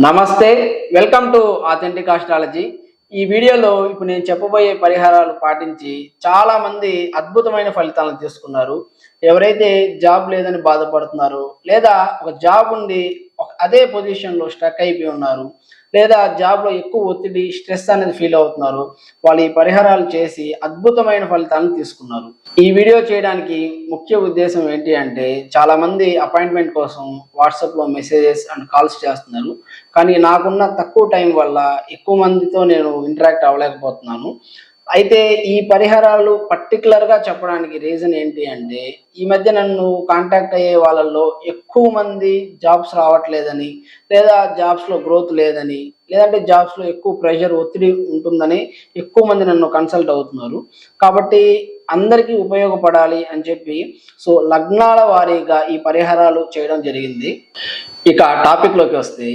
నమస్తే welcome to authentic astrology ఈ వీడియోలో ఇప్పుడు నేను చెప్పబోయే పరిహారాలు పాటించి చాలా మంది అద్భుతమైన ఫలితాలను తీసుకున్నారు. ఎవరైతే జాబ్ లేదని బాధపడుతున్నారో లేదా ఒక జాబ్ ఉండి ఒక- అదే పొజిషన్లో స్టక్ అయిపోయి ఉన్నారు లేదా జాబ్లో ఎక్కువ ఒత్తిడి స్ట్రెస్ అనేది ఫీల్ అవుతున్నారు. వాళ్ళు ఈ పరిహారాలు చేసి అద్భుతమైన ఫలితాలను తీసుకున్నారు. ఈ వీడియో చేయడానికి ముఖ్య ఉద్దేశం ఏంటి అంటే చాలామంది అపాయింట్మెంట్ కోసం వాట్సాప్లో మెసేజెస్ అండ్ కాల్స్ చేస్తున్నారు. కానీ నాకున్న తక్కువ టైం వల్ల ఎక్కువ మందితో నేను ఇంటరాక్ట్ అవ్వలేకపోతున్నాను. అయితే ఈ పరిహారాలు particular గా చెప్పడానికి రీజన్ ఏంటి అంటే ఈ మధ్య నన్ను కాంటాక్ట్ అయ్యే వాళ్ళల్లో ఎక్కువ మంది జాబ్స్ రావట్లేదని లేదా జాబ్స్లో లో గ్రోత్ లేదని లేదంటే జాబ్స్లో లో ఎక్కువ ప్రెషర్ ఒత్తిడి ఉంటుందని ఎక్కువ మంది నన్ను కన్సల్ట్ అవుతున్నారు. కాబట్టి అందరికీ ఉపయోగపడాలి అని చెప్పి సో లగ్నాల వారీగా ఈ పరిహారాలు చేయడం జరిగింది. ఇక టాపిక్లోకి వస్తే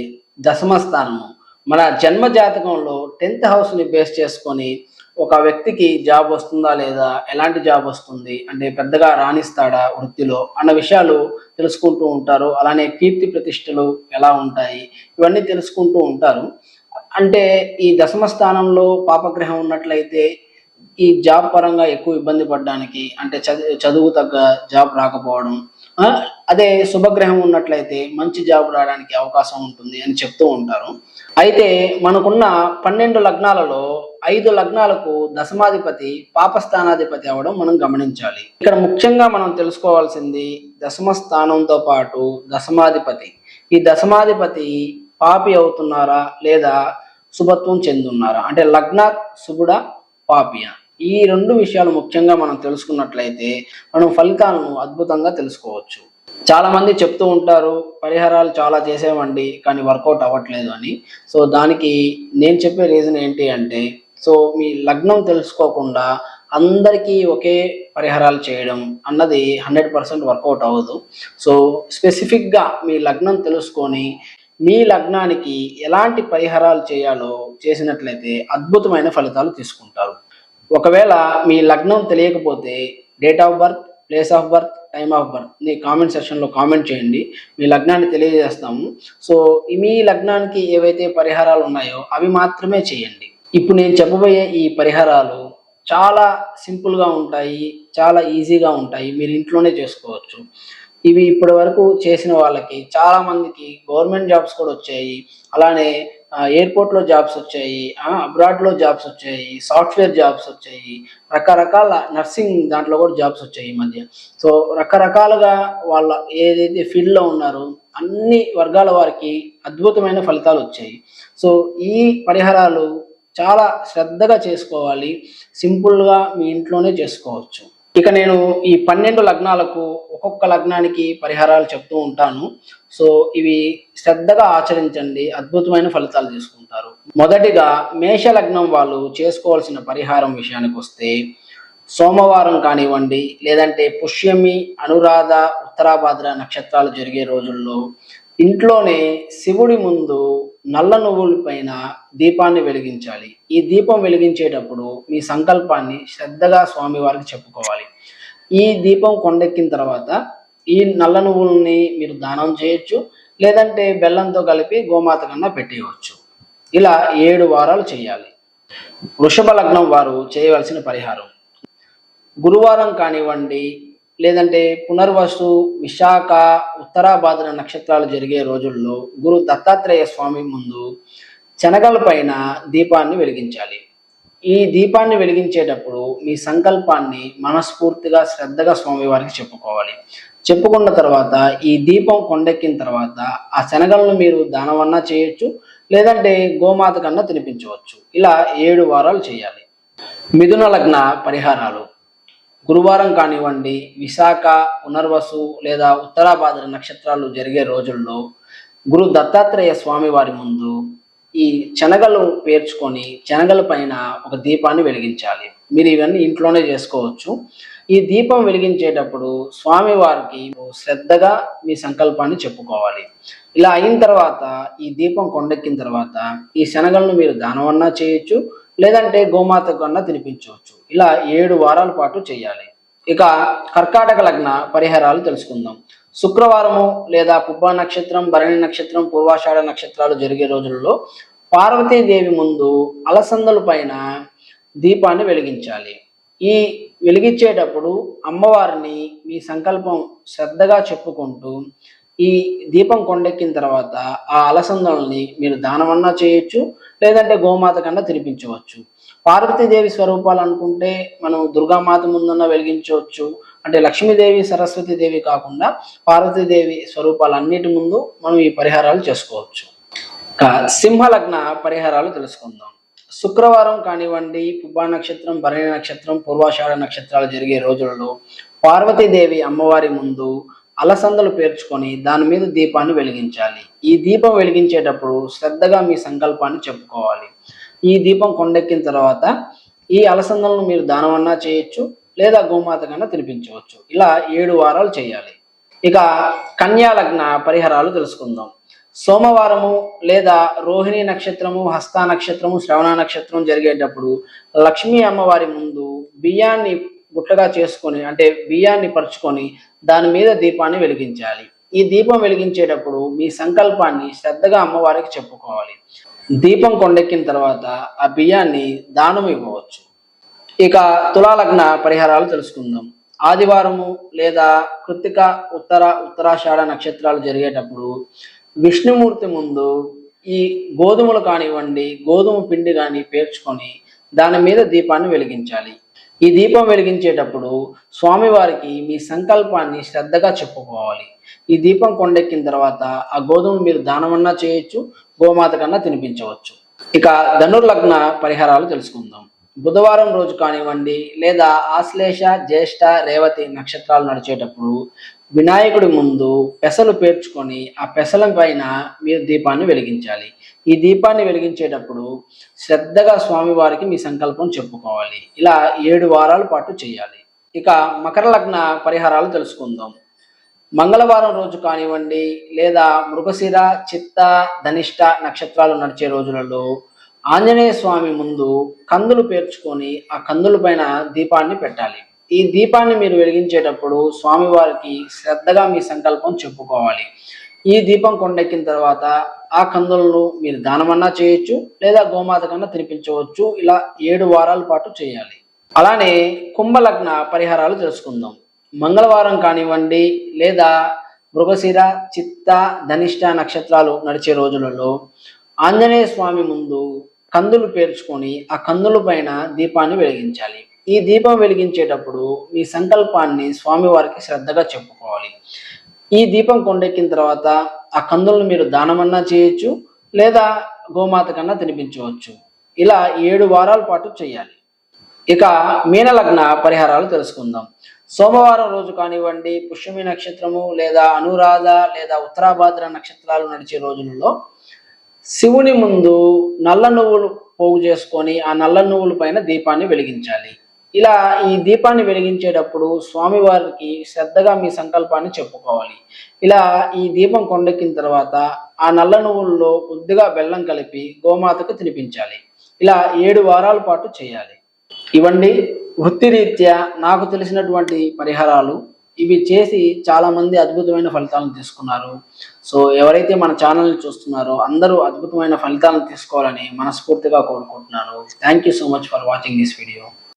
దశమ స్థానము మన జన్మ జాతకంలో టెన్త్ హౌస్ని బేస్ చేసుకొని ఒక వ్యక్తికి జాబ్ వస్తుందా లేదా ఎలాంటి జాబ్ వస్తుంది అంటే పెద్దగా రాణిస్తాడా వృత్తిలో అన్న విషయాలు తెలుసుకుంటూ ఉంటారు. అలానే కీర్తి ప్రతిష్టలు ఎలా ఉంటాయి ఇవన్నీ తెలుసుకుంటూ ఉంటారు. అంటే ఈ దశమ స్థానంలో పాపగ్రహం ఉన్నట్లయితే ఈ జాబ్ పరంగా ఎక్కువ ఇబ్బంది పడడానికి అంటే చదువు చదువు తగ్గ జాబ్ రాకపోవడం అదే శుభగ్రహం ఉన్నట్లయితే మంచి జాబ్ రావడానికి అవకాశం ఉంటుంది అని చెప్తూ ఉంటారు. అయితే మనకున్న పన్నెండు లగ్నాలలో ఐదు లగ్నాలకు దశమాధిపతి పాపస్థానాధిపతి అవడం మనం గమనించాలి. ఇక్కడ ముఖ్యంగా మనం తెలుసుకోవాల్సింది దశమ స్థానంతో పాటు దశమాధిపతి. ఈ దశమాధిపతి పాపి అవుతున్నారా లేదా శుభత్వం చెందున్నారా? అంటే లగ్న శుభుడ పాపియ. ఈ రెండు విషయాలు ముఖ్యంగా మనం తెలుసుకున్నట్లయితే మనం ఫలితాలను అద్భుతంగా తెలుసుకోవచ్చు. చాలా మంది చెప్తూ ఉంటారు పరిహారాలు చాలా చేసేవండి కానీ వర్కౌట్ అవ్వట్లేదు అని. సో దానికి నేను చెప్పే రీజన్ ఏంటి అంటే సో మీ లగ్నం తెలుసుకోకుండా అందరికీ ఒకే పరిహారాలు చేయడం అన్నది హండ్రెడ్ పర్సెంట్ వర్కౌట్ అవ్వదు. సో స్పెసిఫిక్గా మీ లగ్నం తెలుసుకొని మీ లగ్నానికి ఎలాంటి పరిహారాలు చేయాలో చేసినట్లయితే అద్భుతమైన ఫలితాలు తీసుకుంటారు. ఒకవేళ మీ లగ్నం తెలియకపోతే date of birth place of birth time of birth me comment సెక్షన్లో కామెంట్ చేయండి. మీ లగ్నాన్ని తెలియజేస్తాము. సో మీ లగ్నానికి ఏవైతే పరిహారాలు ఉన్నాయో అవి మాత్రమే చేయండి. ఇప్పుడు నేను చెప్పబోయే ఈ పరిహారాలు చాలా సింపుల్గా ఉంటాయి చాలా ఈజీగా ఉంటాయి. మీరు ఇంట్లోనే చేసుకోవచ్చు. ఇవి ఇప్పటి వరకు చేసిన వాళ్ళకి చాలామందికి గవర్నమెంట్ జాబ్స్ కూడా వచ్చాయి. అలానే ఎయిర్పోర్ట్లో జాబ్స్ వచ్చాయి అబ్రాడ్లో జాబ్స్ వచ్చాయి సాఫ్ట్వేర్ జాబ్స్ వచ్చాయి రకరకాల నర్సింగ్ దాంట్లో కూడా జాబ్స్ వచ్చాయి ఈ మధ్య. సో రకరకాలుగా వాళ్ళ ఏదైతే ఫీల్డ్లో ఉన్నారో అన్ని వర్గాల వారికి అద్భుతమైన ఫలితాలు వచ్చాయి. సో ఈ పరిహారాలు చాలా శ్రద్ధగా చేసుకోవాలి. సింపుల్గా మీ ఇంట్లోనే చేసుకోవచ్చు. ఇక నేను ఈ పన్నెండు లగ్నాలకు ఒక్కొక్క లగ్నానికి పరిహారాలు చెప్తూ ఉంటాను. సో ఇవి శ్రద్ధగా ఆచరించండి. అద్భుతమైన ఫలితాలు తీసుకుంటారు. మొదటిగా మేష లగ్నం వాళ్ళు చేసుకోవాల్సిన పరిహారం విషయానికి వస్తే సోమవారం కానివ్వండి లేదంటే పుష్యమి అనురాధ ఉత్తరాభాద్ర నక్షత్రాలు జరిగే రోజుల్లో ఇంట్లోనే శివుడి ముందు నల్ల నువ్వుల పైన దీపాన్ని వెలిగించాలి. ఈ దీపం వెలిగించేటప్పుడు మీ సంకల్పాన్ని శ్రద్ధగా స్వామివారికి చెప్పుకోవాలి. ఈ దీపం కొండెక్కిన తర్వాత ఈ నల్ల నువ్వుల్ని మీరు దానం చేయొచ్చు లేదంటే బెల్లంతో కలిపి గోమాత కన్నా పెట్టేయవచ్చు. ఇలా ఏడు వారాలు చేయాలి. వృషభ లగ్నం వారు చేయవలసిన పరిహారం. గురువారం కానివ్వండి లేదంటే పునర్వసు విశాఖ ఉత్తరాభాద్ర నక్షత్రాలు జరిగే రోజుల్లో గురు దత్తాత్రేయ స్వామి ముందు శనగల పైన దీపాన్ని వెలిగించాలి. ఈ దీపాన్ని వెలిగించేటప్పుడు మీ సంకల్పాన్ని మనస్ఫూర్తిగా శ్రద్ధగా స్వామివారికి చెప్పుకోవాలి. చెప్పుకున్న తర్వాత ఈ దీపం కొండెక్కిన తర్వాత ఆ శనగలను మీరు దానమన్నా చేయొచ్చు లేదంటే గోమాత కన్నా తినిపించవచ్చు. ఇలా ఏడు వారాలు చేయాలి. మిథున లగ్న పరిహారాలు. గురువారం కానివ్వండి విశాఖ పునర్వసు లేదా ఉత్తరాభాద్ర నక్షత్రాలు జరిగే రోజుల్లో గురు దత్తాత్రేయ స్వామి వారి ముందు ఈ శనగలు పేర్చుకొని శనగల పైన ఒక దీపాన్ని వెలిగించాలి. మీరు ఇవన్నీ ఇంట్లోనే చేసుకోవచ్చు. ఈ దీపం వెలిగించేటప్పుడు స్వామి వారికి శ్రద్ధగా మీ సంకల్పాన్ని చెప్పుకోవాలి. ఇలా అయిన తర్వాత ఈ దీపం కొండెక్కిన తర్వాత ఈ శనగలను మీరు దానమన్నా చేయొచ్చు లేదంటే గోమాత కన్నా తినిపించవచ్చు. ఇలా ఏడు వారాల పాటు చేయాలి. ఇక కర్కాటక లగ్న పరిహారాలు తెలుసుకుందాం. శుక్రవారము లేదా పుబ్బ నక్షత్రం భరణి నక్షత్రం పూర్వాషాఢ నక్షత్రాలు జరిగే రోజులలో పార్వతీదేవి ముందు అలసందల పైన దీపాన్ని వెలిగించాలి. ఈ వెలిగించేటప్పుడు అమ్మవారిని మీ సంకల్పం శ్రద్ధగా చెప్పుకుంటూ ఈ దీపం కొండెక్కిన తర్వాత ఆ అలసందల్ని మీరు దానమన్నా చేయొచ్చు లేదంటే గోమాత కన్నా తినిపించవచ్చు. పార్వతీదేవి స్వరూపాలు అనుకుంటే మనం దుర్గామాత ముందున్న వెలిగించవచ్చు. అంటే లక్ష్మీదేవి సరస్వతీదేవి కాకుండా పార్వతీదేవి స్వరూపాలన్నిటి ముందు మనం ఈ పరిహారాలు చేసుకోవచ్చు. సింహలగ్న పరిహారాలు తెలుసుకుందాం. శుక్రవారం కానివ్వండి పుబ్బా నక్షత్రం భరణి నక్షత్రం పూర్వాషాఢ నక్షత్రాలు జరిగే రోజులలో పార్వతీదేవి అమ్మవారి ముందు అలసందలు పేర్చుకొని దాని మీద దీపాన్ని వెలిగించాలి. ఈ దీపం వెలిగించేటప్పుడు శ్రద్ధగా మీ సంకల్పాన్ని చెప్పుకోవాలి. ఈ దీపం కొండెక్కిన తర్వాత ఈ అలసందలను మీరు దానమన్నా చేయొచ్చు లేదా గోమాతకన్నా తినిపించవచ్చు. ఇలా ఏడు వారాలు చేయాలి. ఇక కన్యా లగ్న పరిహారాలు తెలుసుకుందాం. సోమవారము లేదా రోహిణి నక్షత్రము హస్త నక్షత్రము శ్రవణ నక్షత్రం జరిగేటప్పుడు లక్ష్మీ అమ్మవారి ముందు బియ్యాన్ని గుట్టగా చేసుకొని అంటే బియ్యాన్ని పరుచుకొని దాని మీద దీపాన్ని వెలిగించాలి. ఈ దీపం వెలిగించేటప్పుడు మీ సంకల్పాన్ని శ్రద్ధగా అమ్మవారికి చెప్పుకోవాలి. దీపం కొండెక్కిన తర్వాత ఆ బియ్యాన్ని దానం ఇవ్వవచ్చు. ఇక తులాలగ్న పరిహారాలు తెలుసుకుందాం. ఆదివారము లేదా కృత్తిక ఉత్తర ఉత్తరాషాఢ నక్షత్రాలు జరిగేటప్పుడు విష్ణుమూర్తి ముందు ఈ గోధుమలు కానివ్వండి గోధుమ పిండి కానీ పేర్చుకొని దాని మీద దీపాన్ని వెలిగించాలి. ఈ దీపం వెలిగించేటప్పుడు స్వామివారికి మీ సంకల్పాన్ని శ్రద్ధగా చెప్పుకోవాలి. ఈ దీపం కొండెక్కిన తర్వాత ఆ గోధుమ మీరు దానమన్నా చేయొచ్చు గోమాత కన్నా తినిపించవచ్చు. ఇక ధనుర్లగ్న పరిహారాలు తెలుసుకుందాం. బుధవారం రోజు కానివ్వండి లేదా ఆశ్లేష జ్యేష్ఠ రేవతి నక్షత్రాలు నడిచేటప్పుడు వినాయకుడి ముందు పెసలు పేర్చుకొని ఆ పెసల పైన మీరు దీపాన్ని వెలిగించాలి. ఈ దీపాన్ని వెలిగించేటప్పుడు శ్రద్ధగా స్వామివారికి మీ సంకల్పం చెప్పుకోవాలి. ఇలా ఏడు వారాల పాటు చేయాలి. ఇక మకర లగ్న పరిహారాలు తెలుసుకుందాం. మంగళవారం రోజు కానివ్వండి లేదా మృగశిర చిత్త ధనిష్ట నక్షత్రాలు నడిచే రోజులలో ఆంజనేయ స్వామి ముందు కందులు పేర్చుకొని ఆ కందుల పైన దీపాన్ని పెట్టాలి. ఈ దీపాన్ని మీరు వెలిగించేటప్పుడు స్వామివారికి శ్రద్ధగా మీ సంకల్పం చెప్పుకోవాలి. ఈ దీపం కొండెక్కిన తర్వాత ఆ కందులను మీరు దానమన్నా చేయొచ్చు లేదా గోమాత కన్నా తినిపించవచ్చు. ఇలా ఏడు వారాల పాటు చేయాలి. అలానే కుంభలగ్న పరిహారాలు తెలుసుకుందాం మంగళవారం కానివ్వండి లేదా మృగశిర చిత్త ధనిష్ట నక్షత్రాలు నడిచే రోజులలో ఆంజనేయ స్వామి ముందు కందులు పేర్చుకొని ఆ కందుల పైన దీపాన్ని వెలిగించాలి. ఈ దీపం వెలిగించేటప్పుడు మీ సంకల్పాన్ని స్వామివారికి శ్రద్ధగా చెప్పుకోవాలి. ఈ దీపం కొండెక్కిన తర్వాత ఆ కందులను మీరు దానమన్నా చేయొచ్చు లేదా గోమాత కన్నా తినిపించవచ్చు. ఇలా ఏడు వారాల పాటు చేయాలి. ఇక మీనలగ్న పరిహారాలు తెలుసుకుందాం. సోమవారం రోజు కానివ్వండి పుష్యమి నక్షత్రము లేదా అనురాధ లేదా ఉత్తరాభాద్ర నక్షత్రాలు నడిచే రోజులలో శివుని ముందు నల్ల నువ్వులు పోగు చేసుకొని ఆ నల్ల నువ్వుల పైన దీపాన్ని వెలిగించాలి. ఇలా ఈ దీపాన్ని వెలిగించేటప్పుడు స్వామివారికి శ్రద్ధగా మీ సంకల్పాన్ని చెప్పుకోవాలి. ఇలా ఈ దీపం కొండెక్కిన తర్వాత ఆ నల్ల నువ్వుల్లో కొద్దిగా బెల్లం కలిపి గోమాతకు తినిపించాలి. ఇలా ఏడు వారాల పాటు చేయాలి. ఇవండి వృత్తిరీత్యా నాకు తెలిసినటువంటి పరిహారాలు ఇవి చేసి చాలా మంది అద్భుతమైన ఫలితాలను తీసుకున్నారు. సో ఎవరైతే మన ఛానల్ని చూస్తున్నారో అందరూ అద్భుతమైన ఫలితాలను తీసుకోవాలని మనస్ఫూర్తిగా కోరుకుంటున్నాను. Thank you so much for watching this video